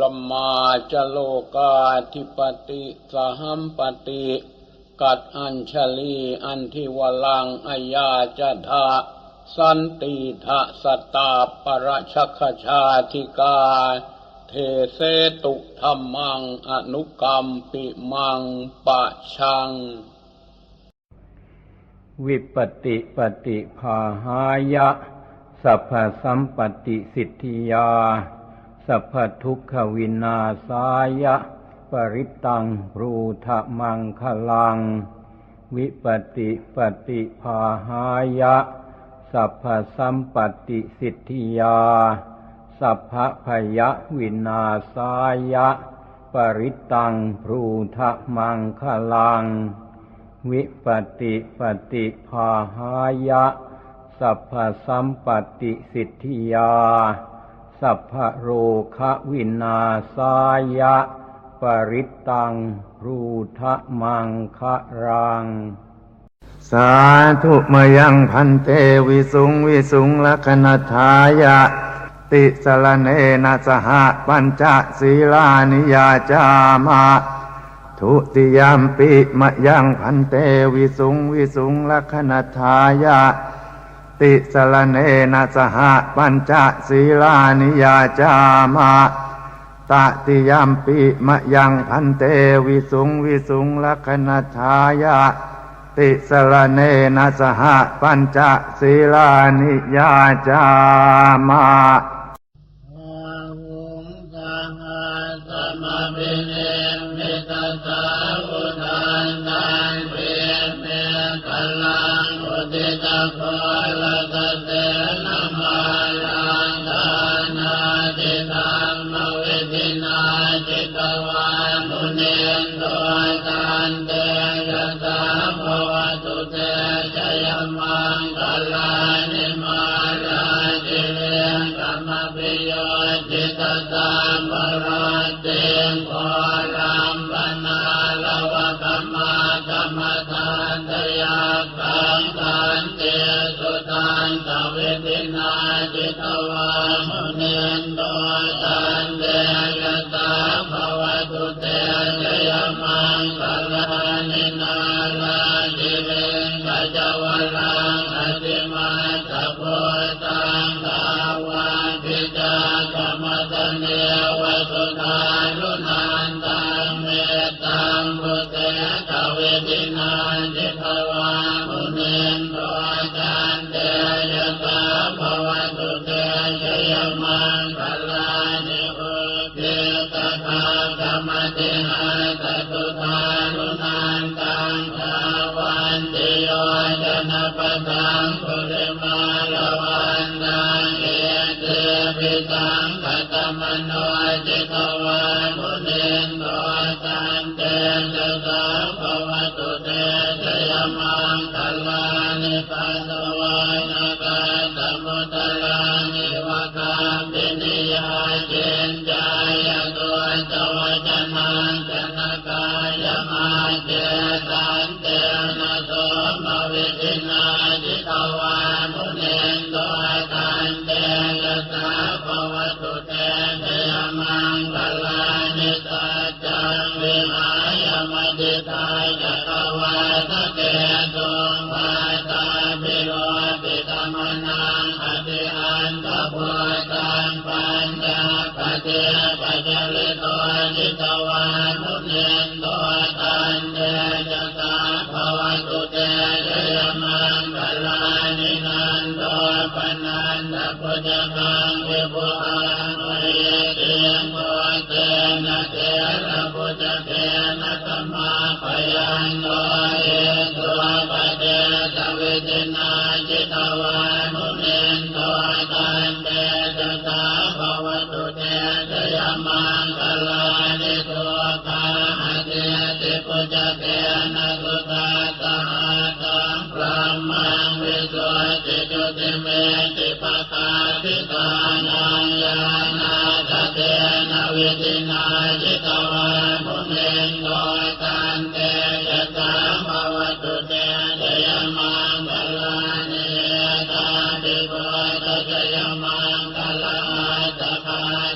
ลมาจโลกาธิปติสหัมปติกัดอัญชลีอันทิวลังอายาจะทาสันติทะสตาปรชักชาธิกา เทเสตุธรรมังอนุกรรมปิมังปะชัง วิปติปฏิภาหายะ สัพพสัมปติสิทธิยา สัพพทุกขวินาสายะ ปริตังรูทะมังคลัง วิปติปฏิภาหายะ สัพพสัมปติสิทธิยา สัพพพยวินาสายะ ปริตังรูทะมังคลัง วิปติปฏิภาหายะ สัพพสัมปติสิทธิยา สัพพโรคะวินาสายะ ปริตัง รูทะมังคะรัง สาธุมยังพันเตวิสุงวิสุงลัคนทายะ ติสรเนนะสหปัญจศีลานิยาจามาทุติยามปิมยังพันเตวิสุงวิสุงลัคนทายะ ติสลเนนะสหปัญจศีลานิยาจามาตติยามปิมะยังพันเตวิสุงวิสุงลักนาชายะ ติสลเนนะสหปัญจศีลานิยาจาม นโตสันเตยตา มังกลานินันโตปนันตปุจจังวิปุหังเวเตียงโต วิตินาจิตวามุเนนโดยตันเตจตามาวัตุเตจยมังกลานิยตาติโกตจยมังกลาตภา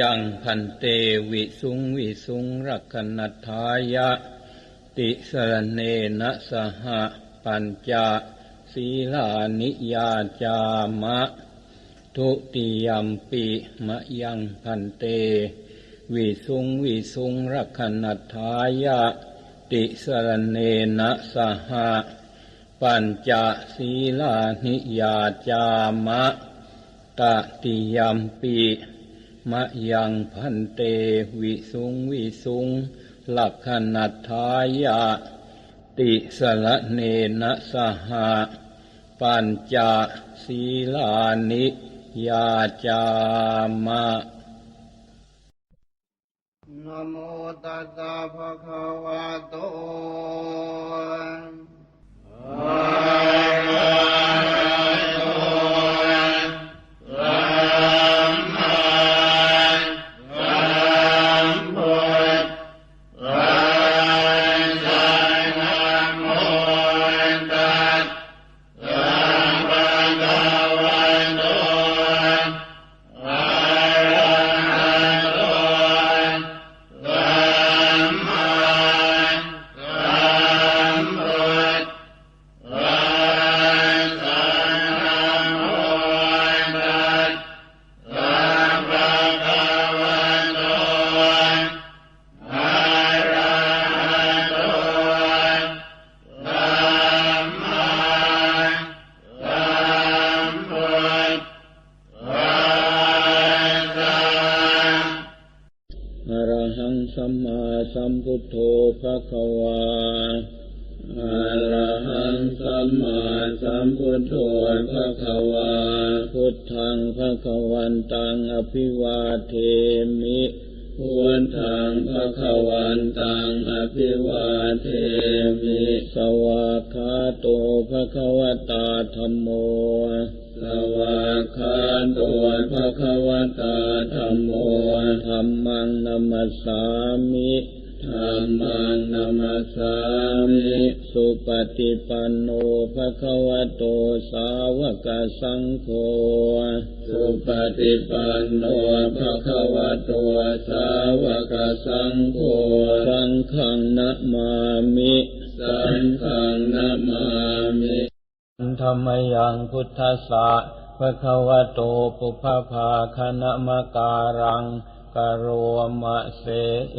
ยังพันเตวิสุงวิสุงรักนัทายะ ติสรเนนะสหปัญจศีลานิยาจามะ ทุติยมปิมะยังพันเต วิสุงวิสุงรักนัทายะ ติสรเนนะสหปัญจศีลานิยาจามะตติยมปิ มะยังพันเตวิสุงวิสุงลักขณทายะ ติสละเนนะสหปัญจศีลานิยาจามะนโมตัสสะภะคะวะโตอ โตภะคะวตาธัมโมสวากขาโตภะคะวตาธัมโมธัมมังนัมสสามิธัมมังนัมสสามิสุปฏิปันโนภะคะวะโตสาวกสังโฆสุปฏิปันโนภะคะวะโตสาวกสังโฆสังฆังนะมามิ สังฆังนะมามิธรรมยังพุทธัสสะภะควโตปุพพาคณมการังกโรมะเสเอ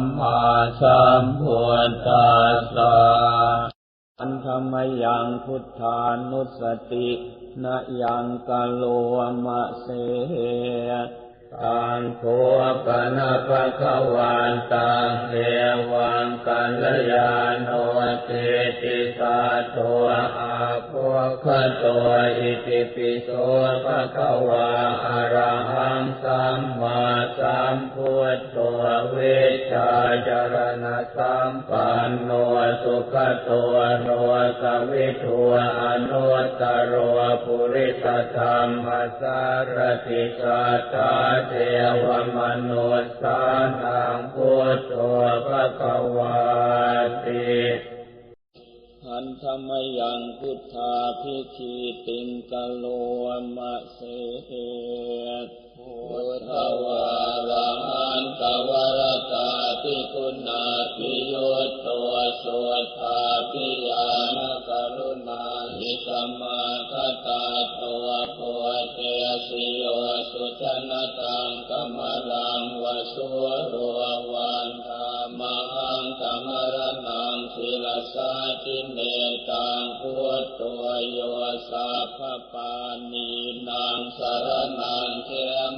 มมาสัมพุทธัสสะอันธรรมยังพุทธานุสตินะยังกะโลมะเส ตังโคปนะภะคะวันตังเทวังกัลยาโนเตติสาโตอาภวคะโตอิติปิโสภะคะวะอะระหังสัมมาสัมพุทโธเวชชาจารณะสัมปันโนสุขโตโนสวิทูอนุตตโรปุริสธรรมสารติสัตตา เทวมนุสสานังพุทโธภะคะวาติหันธรรมยังพุทธาพิธีติงกะโลมะเส พุทธวาระหันตวรตาติคุณาพิโยตัวสวดภาพิยานกรุณาหิตมาคตาตัวโพเตสิโยสุชนะตังกมลังวสุโรววันตา มหังกมรนังศิลสาติเนตังพุทโตโยสัพพปานีนางสารนังเท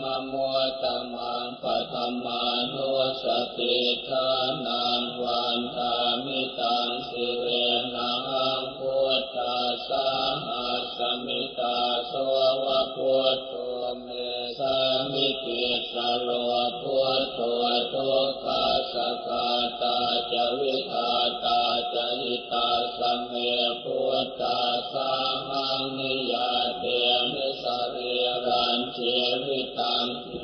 มโมตมังปัทมานุสติทานังวันธามิตังสิเรนังพุทธาสาหัสมิตาสวะพุทโธ ติสโลพุทโธทุกขาสกาตาจวิตาตาจะหิตาสมเมพุทธาสามังนิยาเตมิสเรรันเชวิตังสิ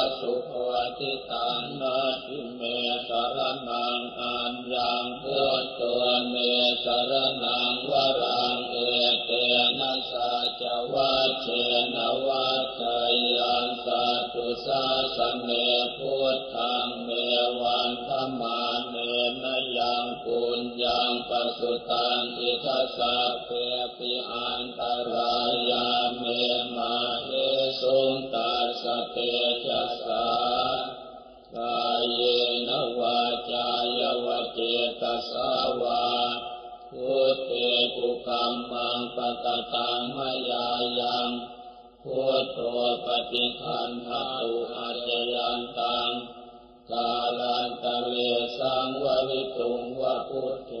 สวสุขวติตังนาทิเมสรนังอันยังพุทโตเมสรนังวรังเอเตนะสาจวัชเชนวัชยังสัตตุสาสเมพุทธังเมวันธมาเนนยังปุญญังปสุตังอิทัสสะเปปิอันตรายาเมมา สุงตัสสเตจัสสะกายเยนวาจายวเจตสาวาพุทเตปุกัมมังปะกตังมายายังพุทโธปฏิคันหตุอาจยันตังกาลันตะเลสังวริตุงวะพุทเท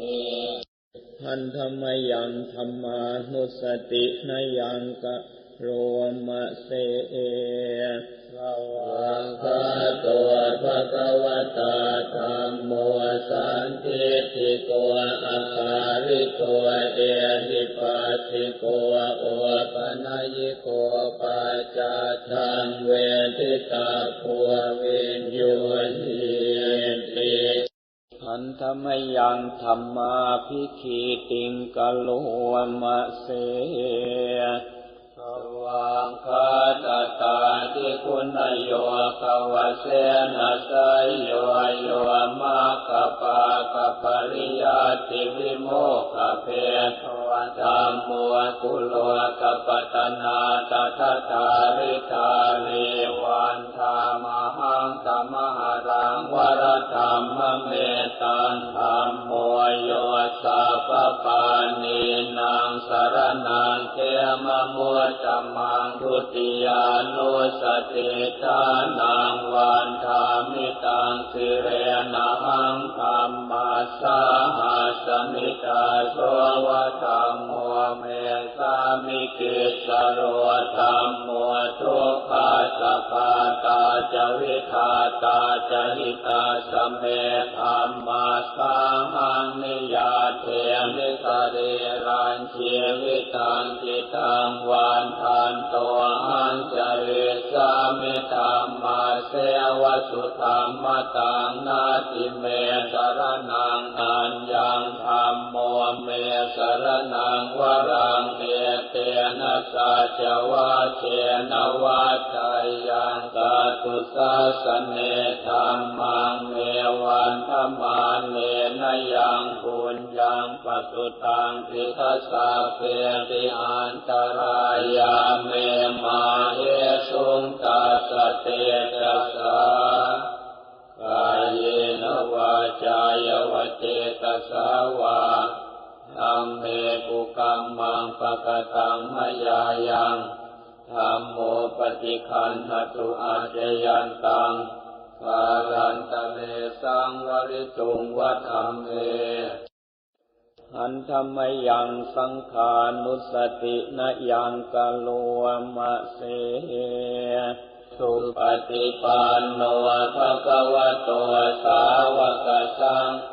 หันธมยังธรรมานุสตินยังกะ โรมะเสเอสวังคาตัวภะคะวะตาธรรมโมสันติติโกอาคาริโกเอหิปัสสิโกโอปนัยิโกปัจจาทังเวทิตาภัววินโยหิติหันธมยังธรรมาพิคีติงกโลมะเสส วังคาตตาติคุณโยกวเสนะสยโยโยมาคปาคปริยาติวิโมกเพทวธรรมมัวกุโลกปตนาตถาทาริทาริวันธามหังธรรมหรังวรธรรมเมตังธรรมโมโยสัพปานีนา สารนังเกมมุตตมังทุติยานุสติทานังวันธามิตังสิเรนะหังธรรมัสสาหาสมิตาโสวะธ มิกิสโรธรรมโมทุกขาสภาตาจวิคาตาจหิตาสเมธรรมาสาหังนิยาเทมิสรีรันเชีวิตังจิตังวันทันโตหังจริสามิธรรมาเสวสุธรรมตังนาติเมสรนังอัญญังธรรมโมเมสรนังวรังเอเต นะสัจวะเชนวัตยังสัตตุสาสเนธรรมังเมวันธรรมาเนนยังปุญญังปสุตังทิทัสสะเปติอันตรายาเมมาเอสุงตัสเตจัสสะกายเยนวาจายวเจตสาวา ธัมเมกุกัมมังปะกตังมยายังธรรมโมปฏิคันหตุอาจยันตังกาลันตะเมสังวริตุงวัฏัมเมหันธรรมยังสังขานุสตินยังกะโลมะเส สุปฏิปันโนภะคะวะโตสาวกสังโฆ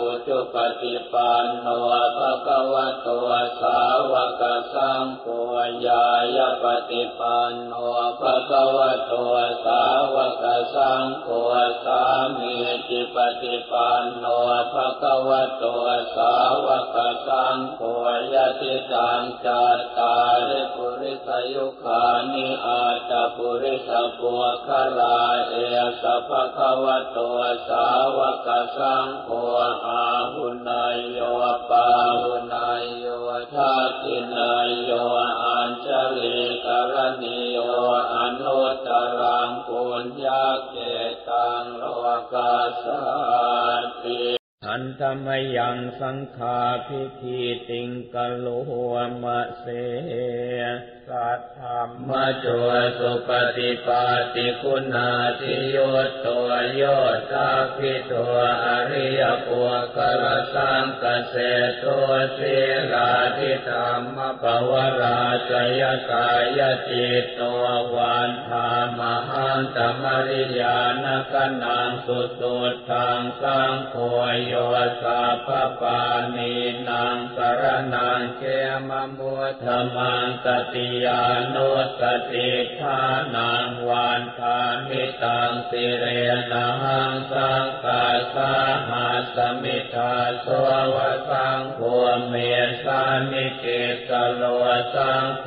อุจุปฏิปันโนภะคะวะโตสาวกสังโฆยายาปฏิปันโนภะคะวะโตสาวกสังโฆสามีจิปฏิปันโนภะคะวะโตสาวกสังโฆยติตังจัตตาริปุริสยุคานิอาตปุริสปุคลาเอสภะคะวะโตสาวกสังโฆอาหุนายโยปาหุนายโยทักขินายโยอัญชลิกรณิโยอนุตตรังปุญญาเกตังโลกาสสติธอันธรรมยังสังขาพิธีติงกะโลมะเส สัทธรรมจวสุปฏิปาติคุณาทิโยตัวโยตาพิตัวอริยปัวกลสังกเสตัวเสลาทิธรรมปวราจยกายจิตตัววันธามหังตมริยานกนังสุสุทังสังโฆโยสัพปานีนางสรนังเขมมุธมังกติยานุสติทานังวันทามิตังสิเรนังสังกาสาหาสมิทาสวะสังโฆเมสานิเกตโลสังโฆ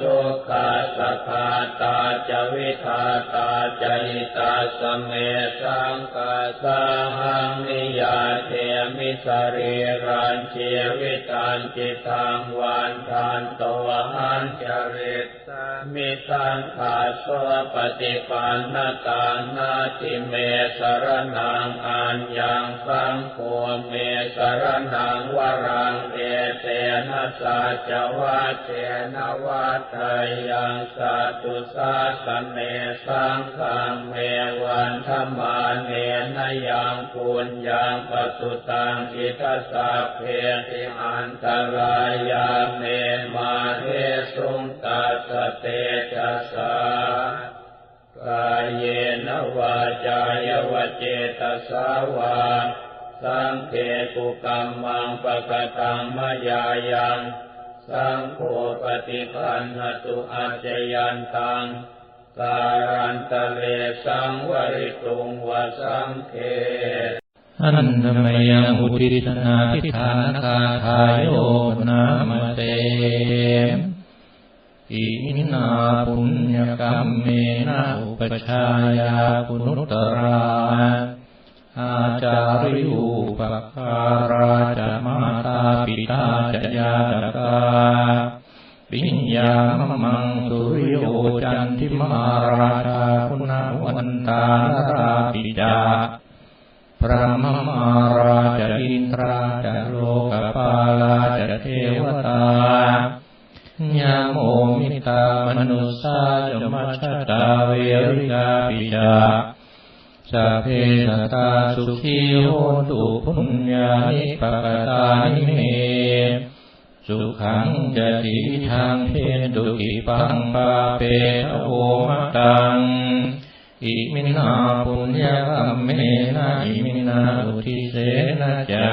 ทุกขาสคาตาจวิทาตาจหิตาสเมสังกาสาหังนิยาเท มิสรีรันเชียวิตานจิตังวานทานตวหันจริต มิสังขาสวปฏิปันนตังนาทิเมสรนังอัญญังสังโฆเมสรนังวรังเอเตนะสัจวัตเจนะวัตยังสัตุสาสเนสังฆังเมวันธรรมาเนนยังปุญญังปตุตังอิทัสสะเพติอันตรายา เจตสาวาสังเกตุกรรมังปะกตังมายายังสังโฆปฏิคันหตุอาจยันตังการันตะเลสังวริตุงวสังเขอันธมยังอุทิศนาทิฐานกาทายโยนามเต อินาปุญญกรรมเมนะอุปชายาคุณุตราอาจาริยุปการาจะมาตาปิตาจะยาตกาปิญญามมังสุริโยจันทิมาราชาคุณวันตาราปิจาพระมมาราจอินทราจะโลกปาลาจะเทวตา ยาโมมิตามนุสาจมัชตาเวริกาปิจาสัพเพสตตาสุขีโหตุพุญญานิปกตานิเมสุขังจะติทางเพตุกิปังปาเปทโอมะตัง อิมินาปุญญกรรมเมนะอิมินาอุทิเสนะจา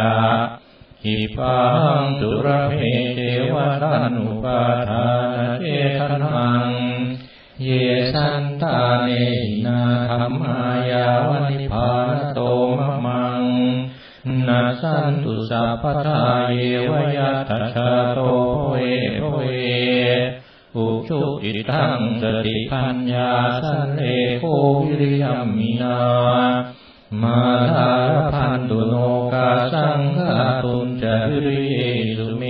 อิปังตุระเพเทวตานุปาทานเจตนัง เยสันตาเนหินาธรรมายาวนิพพานโตมะมังนาสันตุสัพพทาเยวยัตถาโตเวเวอุชุอิทังสติปัญญาสันเลโควิริยมมินา มาลาพันตุโนกาสังฆาตุนจริเยสุเม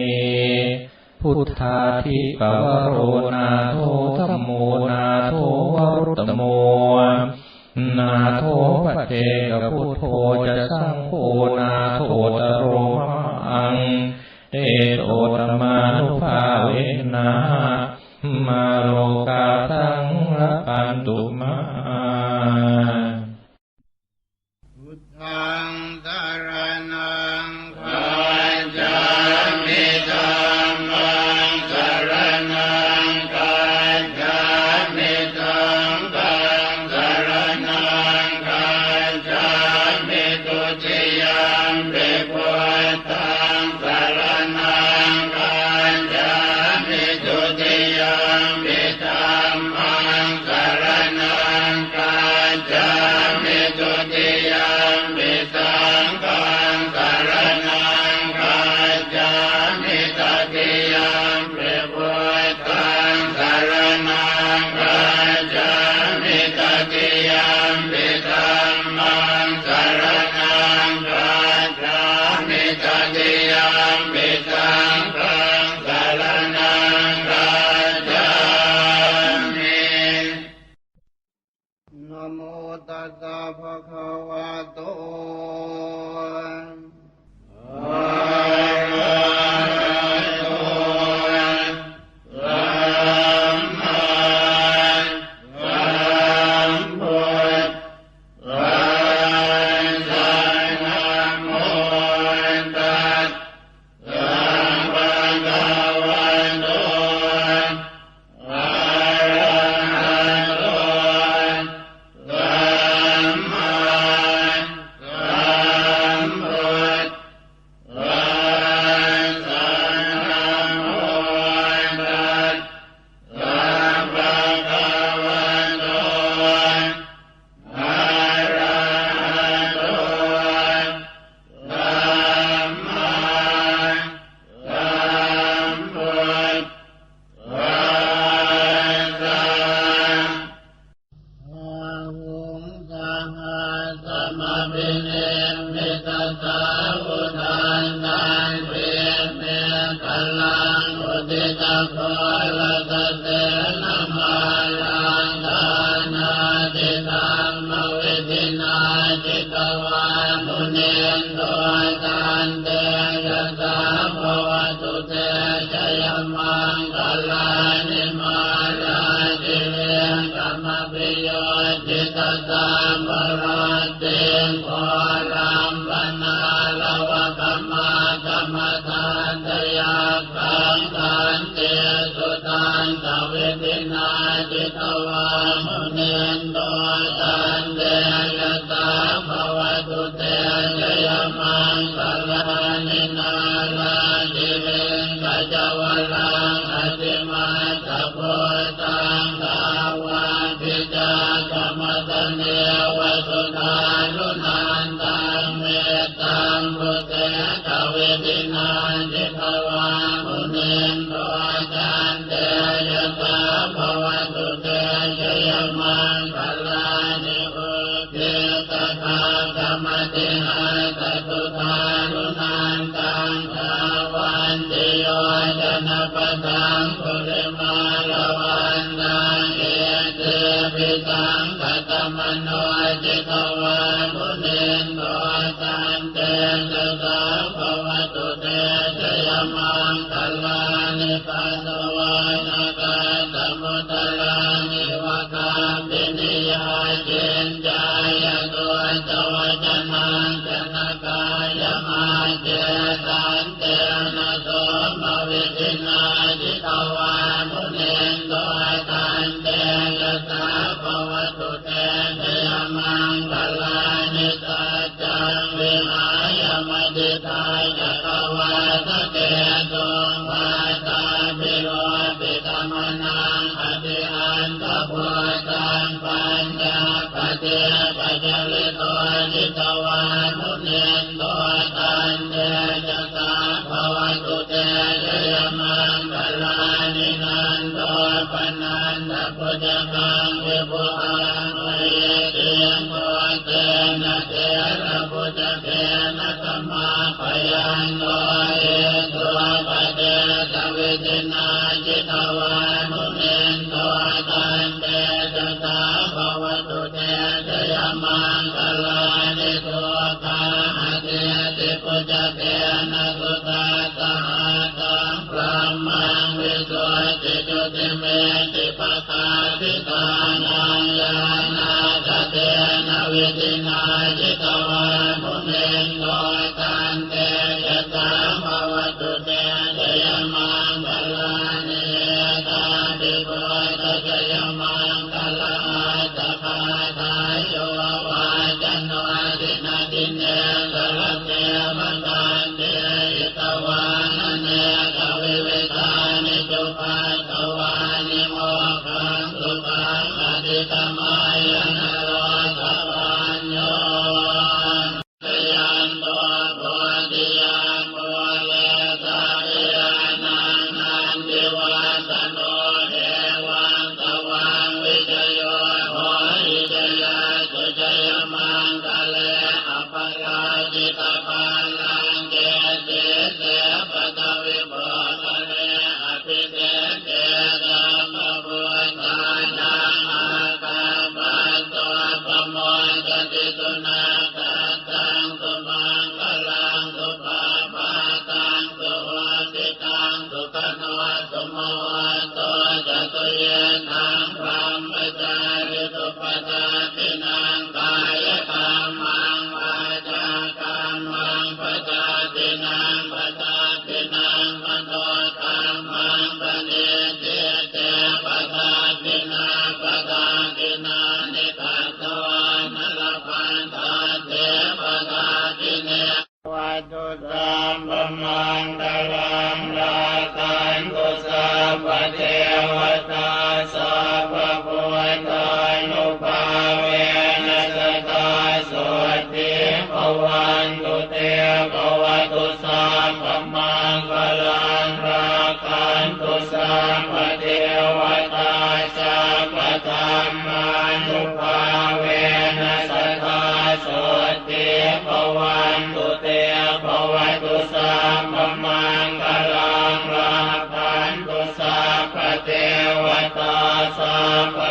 พุทธาธิปวโรนาโทธรรมโมนาโทวรุตโม นาโทปเทกพุทโธจะสังโฆนาโทตโรมังเตโตตมานุภาเวนะมาโลกาตังละปันตุม ตัสสะภะคะว มาลวันนาเกเตปิตังปะตมโนจตวามุนนตตันเตตาภวตุเตังลานิปัสสวาน เตปัจจิตวจิตวานุเนนตัวตันเตจตาภวตุเตยยมังกลานินันตัวปนันตปุจจา ตินายจิตวามุเรนโตตันเต थे สาป